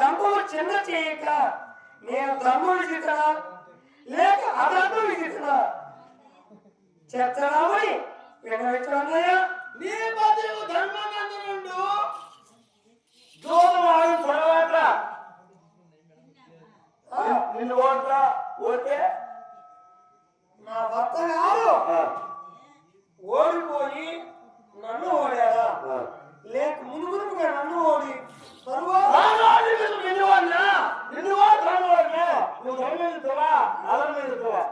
దమ్ములు చిన్న చేయక నేను దమ్ముడు చితనా లేక అదమ్ముడు చితనా చెత్తనామని వినవించన్నయ్య నీ బతుకు ధర్మనందనుండు దూరం ఆడిన తర్వాత ఆ, నిన్ను ఓట్లా? ఓటే? నా భర్త గారు ఓడిపోయి నన్ను ఓడాడా లేక ముందు ముందుగా నన్ను ఓడి తరువాత రాజాజీ మీద నిన్ను వాడినా నిన్ను వాడు రాజువాడినా నువ్వు ధర్మం ఎదుగుతావా అధర్మం ఎదుగుతావా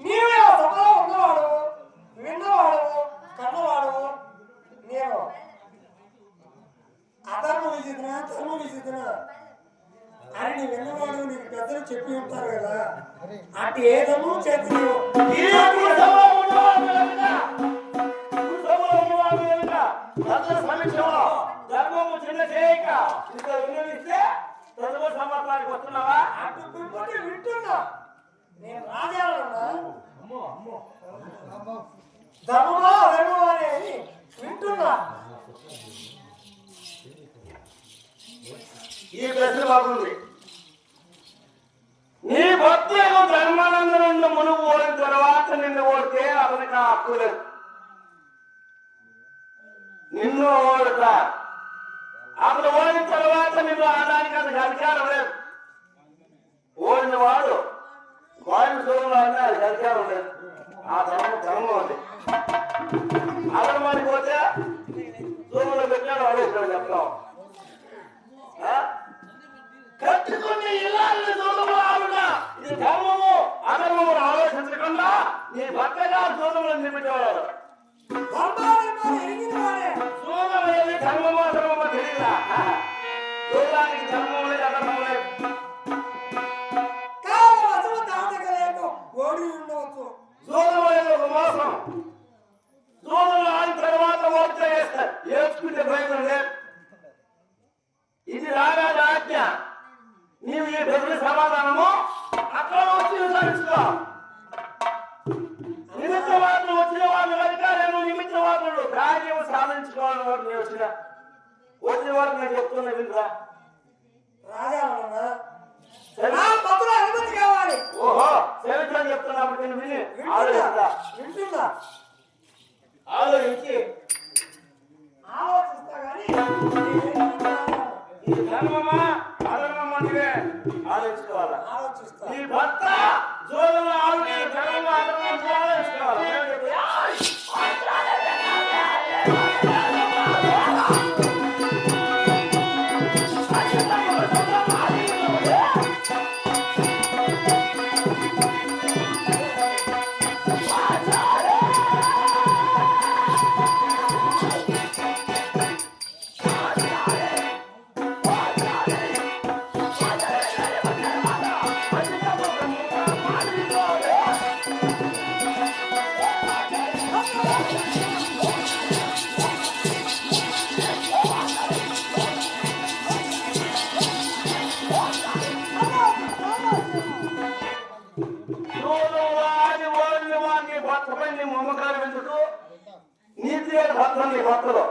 నీవే సభలో ఉన్నవాడు విన్నవాడు కన్నవాడు నేను. అధర్మ విచిత్ర ధర్మ విచిత్ర అని నీ విన్నవాడు నీకు పెద్దలు చెప్పి ఉంటారు కదా. అటు ఏదము చేతి. ఇంత చదువు సమర్థానికి వస్తున్నావా? అటు వింటున్నా. నేను రాజాలన్నా. వింటున్నా. ఈ ప్రశ్న బాగుంది. నీ భక్తులకు ధర్మానంద నుండి మునుగు ఓడిన తర్వాత నిన్ను ఓడితే అతనికి ఆ హక్కు లేదు. నిన్ను ఓడుతా అతను ఓడిన తర్వాత నిన్ను ఆడడానికి అతనికి అధికారం లేదు. ఓడిన వాడు సోములు అంటే అది అధికారం లేదు. ఆ ధర్మం ధర్మం ఉంది అతను మరి పోతే పెట్టాడు వాడు ఇక్కడ చెప్తాం? కట్టుకుని ఇలాంటి దూరము ఆవిడ ఇది ధర్మము అధర్మము ఆలోచించకుండా నీ భర్తగా దూరములు నిమిటవాడు ధర్మాన్ని ఎరిగిన వాడే. దూరం ఏది ధర్మము అధర్మము తెలియదా దూరానికి లేదు అధర్మం లేదు కాలం అసలు ఓడి ఉండవచ్చు దూరం అనేది ఒక మోసం దూరం ఆడిన తర్వాత ఓట్లు వేస్తారు వేసుకుంటే ప్రయోజనం లేదు ఇది రాగాది ఆజ్ఞ నీవు ఈ బెదిరి సమాధానము అక్కడ వచ్చి విచారించుకో వచ్చిన వాడు నేను చెప్తున్నా వినరా రాజాలన్నా నీ మమ్మకాలు ఎందుకు నీతి భద్ర నీ భద్రలో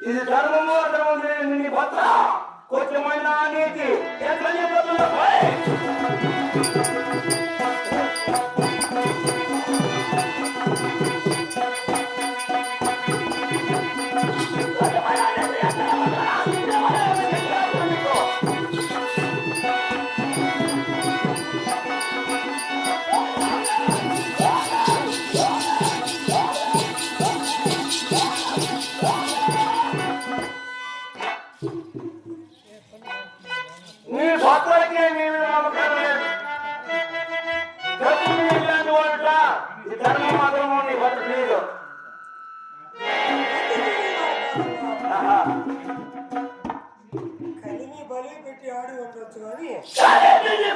ఇది ధర్మము అధర్మం నీ భద్ర కొంచెమైన నీతి. ఎంత నీ భద్రలో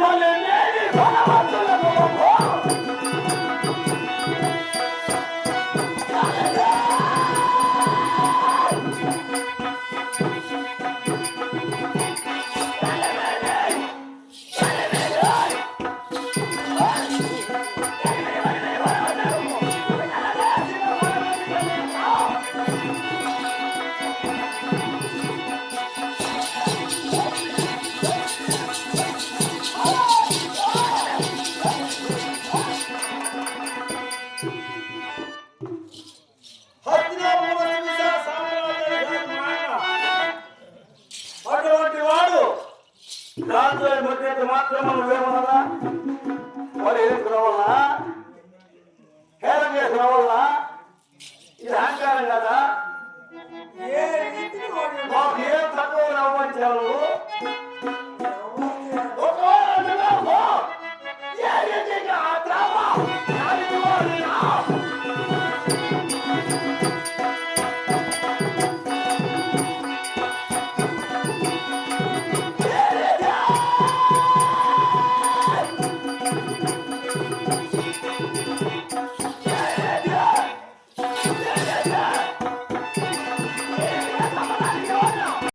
বলেন అటువంటి వాడు దాంతో ముద్రెంత మాత్రం మనం ఏమన్నా వాడు రావాలా హేళం చేసి ఇది అహంకారం కదా.